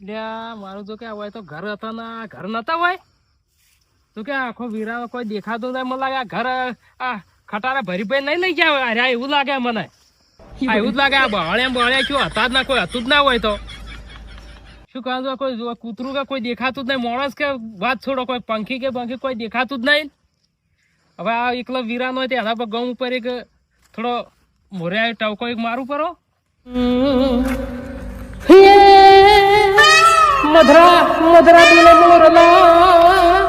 મારું જો કે હોય? તો ઘર હતા ના, ઘર નતા હોય? તો કે આખો વીરા કોઈ દેખાતો મને લાગે ઘર, આ ખટારા ભરી ભરી નહીં લઈ ગયા અરે, એવું લાગે મને. એવું જ લાગે, આ બહાળે બહાળે શું હતા જ ના, કોઈ હતું જ ના હોય તો. શું કહો છો? કોઈ કૂતરું કે કોઈ દેખાતું જ નહીં? માણસ કે વાત છોડો, કોઈ પંખી કે પંખી, કોઈ દેખાતું જ નહીં? હવે આ એકલો વીરા હોય એના પર ઘઉં ઉપર એક થોડો મોર્યા ટવકો એક મારું પરો? મધરા મધરા દિલે મોરલા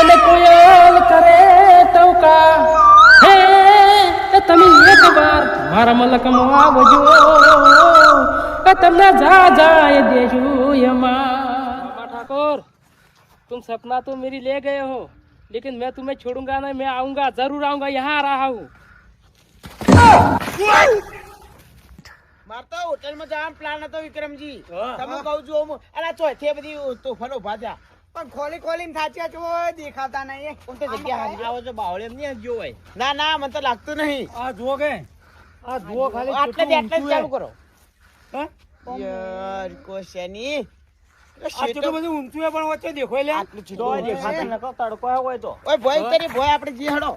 અને કોયલ કરે ટવકા હે એ તમે એક વાર મારા મલકમાં આવજો એ તમને જા જાય દેજો યમા ઠાકોર तुम सपना तो मेरी ले गए हो लेकिन मैं तुम्हें छोड़ूंगा नहीं मैं आऊंगा जरूर आऊंगा यहाँ आ रहा हूँ મારે તો હોટલમાં જવાનો પ્લાન હતો વિક્રમજી. તમે કહું છું હું અરે ચોથે બધી તોફાનો ભાજા. પણ ખોલી ખોલી થાચ્યા છો દેખાતા નહીં કોણ તો જગ્યા હાજર આવો છો બાવળે નહીં જો હોય. ના ના મને તો લાગતું નહીં. આ જુઓ કે આ જુઓ ખાલી આટલે આટલે ચાલુ કરો. હે? યાર કોશેની આ કેટલું બધું ઊંચું પણ વચ્ચે દેખાય લે. આટલું છીટો દેખાતું નકો તડકો હોય તો. ઓય ભોય કરી ભોય જી હડો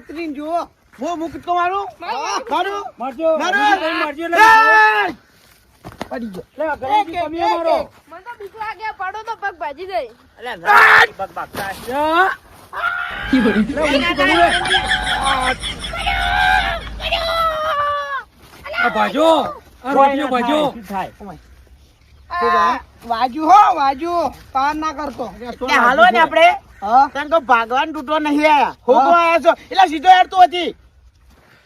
ઉતરીને જુઓ. હું મુકત કો મારું મારું મારજો મારો! મારજો, મારજો એટલે પડી ગયો. લે, ગણેશજી તમે મારો મને તો બીક લાગે પડો તો પગ ભાજી જાય અલ્યા બગ બગતા યા. લે, લે. ભાજો આ રોટીઓ ભાજો. વાજુ હો વાજુ. પાર ના કરતો. હાલો ને આપણે. કારણ કે ભાગવાન તૂટવા નહીં આયા. હોગો આયા છો. એટલે સીધો યાર તું હતી.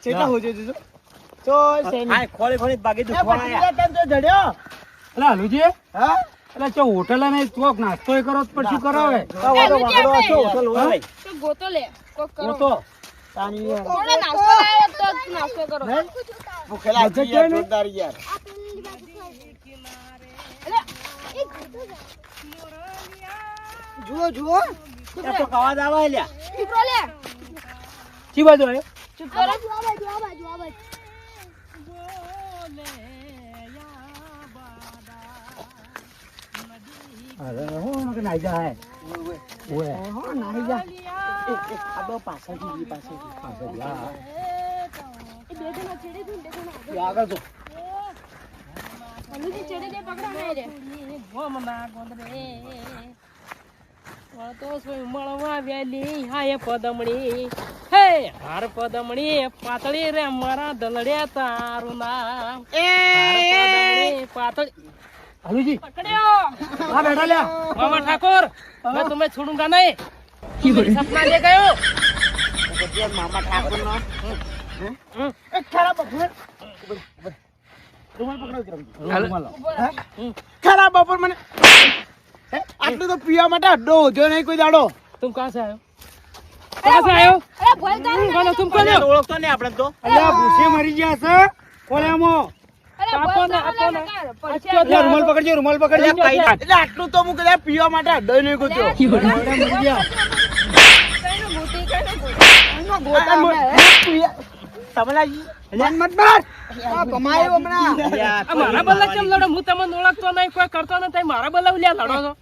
કેટલા હોજો જો તો સેની ખોળી ખોલી ભાગી એ ભત્રીજા તને તો જડ્યો. એટલે હલુજી. હા? એટલે ચો હોટલ ને ચોક નાસ્તો એ કરો તો પણ શું કરાવે વાગડો, વાગડો છો હોટલ હોય? તો ગોતો લે કોક કરો. ગોતો. તો તાની થોડો નાસ્તો લાવ્યો તો નાસ્તો કરો. ભૂખેલા છે જોરદાર યાર. જુઓ જુઓ. ચૂપ રહે. ચૂપ રહો લે. ચી બાજુ આવે ચૂપ કરો અરે હો કે નાઈ જાય. ઓએ હો નાહી જા એ, એ, આ બહુ પાછળથી જી, પાછળથી. પાછળ જા. એ બે જણા ચડે છે બે જણા આગળ. જો. અનુજી ચડે તે પકડા નહીં રે ગોમના ગોંદરે. વળતો સોય મળવા વેલી હાય પદમણી. ઓય હાર પદમણી પાતળી રે મારા દલડ્યા તારું નામ. એ! પાતળી હાલુજી. પકડ્યો. હા બેઠા લ્યા. મામા ઠાકોર હવે તમે છોડુંગા નહીં. સપના લે ગયો. મામા ઠાકોર નો એ ખરા બફર ખરા બફર મને આટલું તો પીવા માટે અડ્ડો જો નહીં કોઈ દાડો. તું કાં આવ્યો? ઓળખતો ને આટલું તો મારા બલ્લા કેમ લડો હું તમને ઓળખતો નહીં કોઈ કરતો નથી મારા બલ્લા ઉલ્યા લડો છો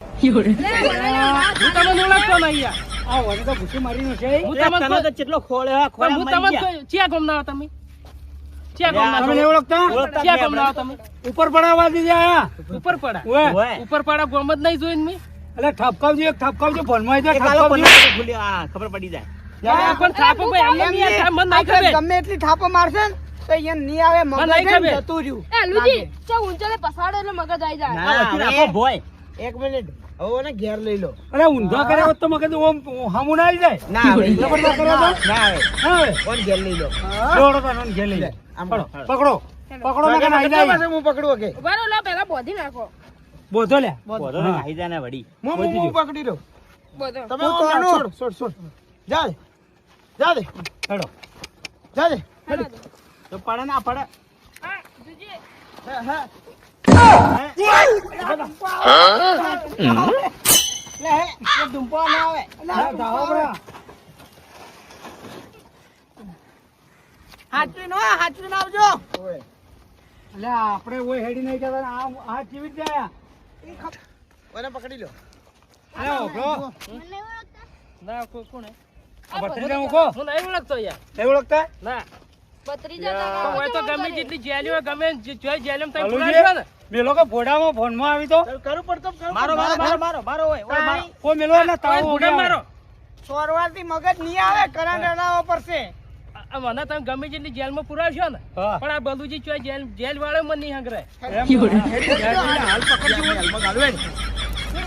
તમને ઓળખતો નહીં આ વળી તો ભૂસે મારી છે. હું તમને કોઈ- કેટલો ખોળે હા પણ હું તમને ચિયા ગામના તમે. ચિયા ગામના તમે છો? નહીં ઓળખતા? ચિયા ગામના હો તમે. ઉપર પડાવવા દીધે આયા ઉપર પડા. ઉપર પડા ગોમ જ નહીં જોઈને મેં. એટલે ઠપકાવજો એક ઠપકાવજો ભણમાં જાય ખબર પડી જાય. પણ થાપો ભાઈ અમને થાપ મને ખબર. ગમે એટલી થાપો મારશે ને તો અહીંયા નહીં આવે મને નહીં જતું રહ્યું. એ અલુજી, ચો ઊંચો પસાડો એટલે મગજ જાય. એક મિનિટ. હવે ને ઘેર લઈ લો. અરે ઊંધો કર્યા તો મગજ ઓમ હામું ના આવી જાય? ના આવે જબરદસ્ત કર્યા ના આવે હા. ઘેર લઈ લો. દોડો તો આને ઘેર લઈ જાય. પકડો, પકડો પકડો કે નાઈ જાય હું પકડું કે ઊભા લો, પહેલા બોધી નાખો. બોધો લે. બોધો. હું. હું પકડી લઉં બોધો. તમે આમ છોડ છોડ છોડ. જા દે જા દે હેડો. જા દે તો પડે ના પડે. હા, જોજે. હા હા. હે આપણે ઓય હેડી નહીં ને આ આ જાય ઓને પકડી લો અરે ઓળખો ના કોઈ કોણ હે? ભત્રીજા મૂકો હું નહીં ઓળખતો યાર નહીં ઓળખતા ના ભત્રીજા યા. હોય તો ગમે જેટલી જેલી હોય ગમે જોઈ જેલમ તમે હલુજી? ને બે કે ભોડામાં ફોનમાં આવી તો. કરું પડતો મારો મારો મારો મારો મારો ઓય મારો. કો મેલો ને તાવ ભૂંડા મારો. સોરવાથી મગજ નહીં આવે કરંટ હલાવવો પડશે. મને તમે ગમે જેટલી જેલમાં પુરાવશો ને પણ આ બધું જેલ જેલ વાળો મને નહીં હંગરે હાલ પકડજો.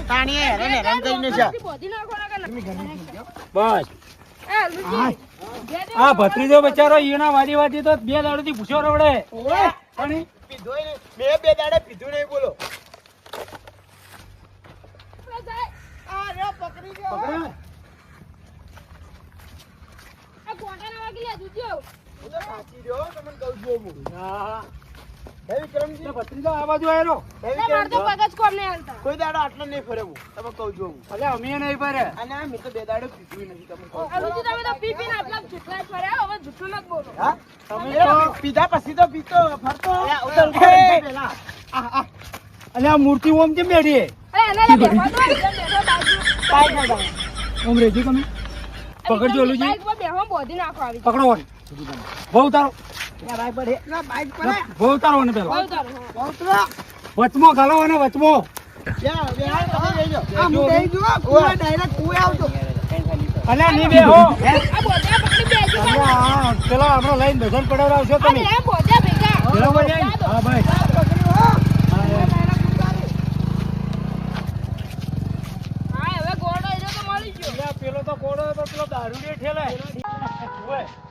હેરાન હેરાન કરીને છે? બસ. આ ભત્રીજો બચારો ઈણા વાડી વાડી તો બે દાડોથી ભૂસો રવડે. પણ નહીં. બે બે દાડે પીધું નહીં બોલો આપણે જાય. આ રહ્યો પકડી ગયો પકડે. આ ગોટાના વાગી લે, દૂધ્યો. હું તો સાચી રહ્યો તમને કહું છું હું હા. હે વિક્રમજી એટલે ભત્રીજો આ બાજુ આવેલો હે લે, તો પગ જ કોમ નહીં હાલતા. કોઈ દાડો આટલો નહીં ફરે હું તમે કહું છું હું અલે અમે નહીં ફરે અને આ તો બે દાડો પીધું નથી તમે. તમે તો પી પીને આટલા જુઠ્ઠા ફરે હવે જુઠ્ઠું નથી બોલો. હા? તમે તો- પીધા પછી તો પીતો ફરતો ઉતર, ઉતર, પેલા. અલે આ મૂર્તિ ઓમ કેમ બેઠી એ, એને બેઠો બાજુ. કાંઈ ના થાય. ઓમ રેજી તમે પકડજો ઓલું જી પર બેહવા બોધી નાખો આવી પકડો. બહુ તારો ના, બાઈક પર હે. બહુ તારો ને પેલો. બહુ તારું, તો. વચમો ગાલો અને વચમો. પેલો તો. કોડો બેહી બેહી બેહો પેલો દારૂ અરે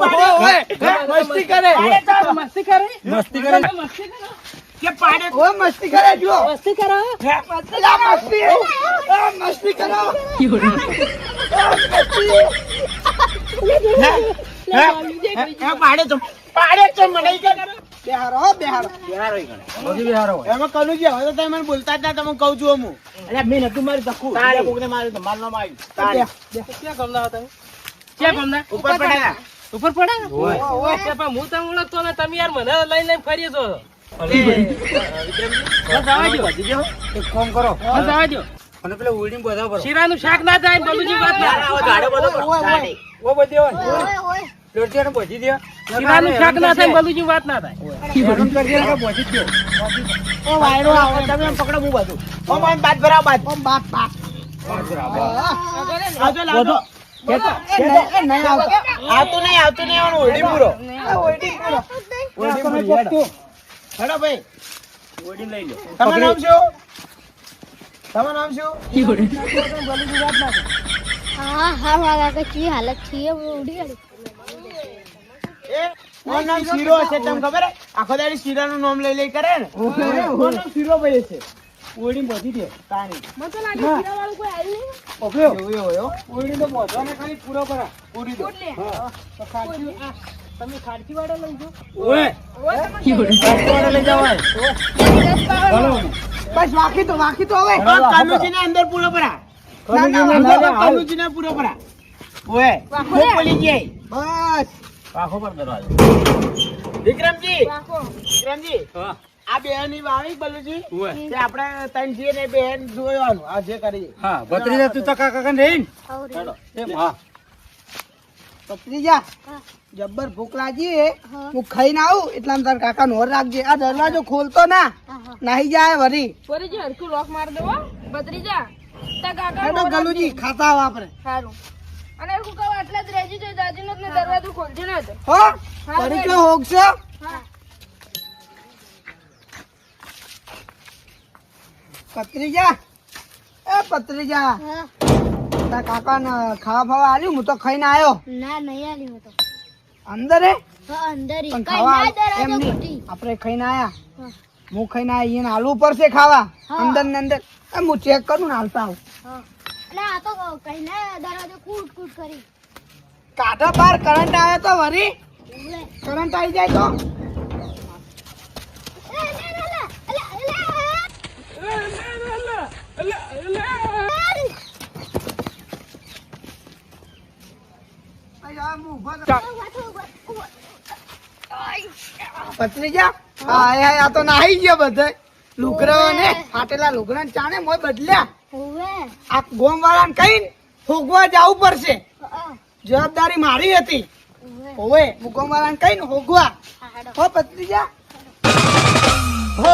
મસ્તી કરે. મસ્તી કરે. મસ્તી કરે મસ્તી કરે. કે પાડે ઓય, મસ્તી કરે જો મસ્તી કરો? મસ્તી મસ્તી કરો. આ, મસ્તી. હે, હે, હે, હે, પાડે તો. પાડે તો મને ઈ કે બેહારો બેહારો. બધી બિહારો હોય. એમાં કનું છે હવે તો તમે મને બોલતા જ ના તમે કહું છું હું અલ્યા મેં નતું મારી ધક્કું. બીજા કોકને માર્યું તો મારનો માર્યું. તારી. ક્યાં ગમના હતા? ક્યાં ગમના ઉપર પડ્યા. ઉપર પડે ઓય. પણ હું તમને ઓળખતો ને તમે યાર મને લઈને લઈને ફરી છો. કામ કરો. બસ આવજો અને પેલા ઉડી બધા પર શીરાનું શાક ના થાય બબુજી વાત ના. બધો ઓ બધી હોય. લોટિયાને ભજી દે શીરાનું શાક ના થાય ને વાત ના થાય. હેરાન કરજે ને કે ભજી જ ઓ વાયરો આવે. તમે એમ પકડો હું બધું. ઓ બાદ ભરાવ બાદ બાદ બાદ આવજો લાવજો એ નહીં આવતો. આવતું નહીં આવતું નહીં આવવાનું ઓરડી પૂરો. ઓરડી પૂરો. આ તમે હેડો ભાઈ. ઓરડી લઈ લો તમારું નામ શું? તમારું નામ શું? હા હા મારા કાકા હાલત છે એ ઉડી એ? કોણ નામ શીરો છે તમને ખબર આખો દાડી શીરાનું નામ લઈ લઈ કરે ને. કોણ નામ શીરો ભાઈ છે ઉડીને બધી દે તાણી મને તો લાગે શીરાવાળું કોઈ આવી નહીં. ઓપ્યો એવું એવું એવું તો તો ને ખાલી પૂરો પરા પૂરી દો. હા. તો ખાલી તમે ખાડકી વાળા લઈ જો ઓય. વાળા લઈ જાવ ભલો બસ વાકી તો વાકી તો હવે. કાનુજી ને અંદર પૂરો પરા ના ના અંદર કાનુજી ને પૂરો પરા ઓએ ખૂબ બોલી ગઈ. બસ. પાખો પર દરવાજો. વિક્રમજી. વિક્રમજી. હા. આ બેનની વાવી બલુજી ઓય. આપણે તન જે ને બેન જોવાનું આ જે કરી હા ભત્રીજા તું તો કાકા કન રહીન હવરે. એમ હા. ભત્રીજા જબ્બર ભૂખ લાગી હા. હું. ખાઈને આવું એટલા તાર કાકા નો રાખજે. આ દરવાજો ખોલતો ના. નાહી જાય વરી. ફરીથી હરખું લોક માર દેવો ભત્રીજા તા કાકા ગલુજી ખાતા વાપરે સારું અને હું કહું આટલા જ રહેજી જો દાદી નો દરવાજો ખોલજે ને તો હો હા, તરીકે હોગશે હા પત્રીજા એ પત્રીજા તારા કાકા ને ખાવા ફાવા આલ્યું? હું તો ખાઈને આવ્યો ના નહીં આલી તો. અંદર? હે અંદર. પણ ખાવા એમ નહીં. આપણે ખાઈને આયા. હું. ખાઈને આયા એને પડશે ખાવા. અંદર ને અંદર. એ હું ચેક કરું ને હાલતા આવું. અને આ તો કઈ દરવાજો કૂટ કૂટ કરી. કાઢો બાર કરંટ આવે તો વરી. કરંટ આવી જાય તો એ, લે, લે, લે. અલા, અલા, અલા. અહીં જા. પતરી હા હા આ તો નાહી ગયા બધે. લુગરા ને ફાટેલા લુગરા ચાને મોય બદલ્યા. આ ગોમ વાળાને કઈ હોગવા જવું પડશે. જવાબદારી મારી હતી. હોવે. હું ગોમ વાળાને કઈ હોગવા. હા, હાડો. હો પતરી જા. હો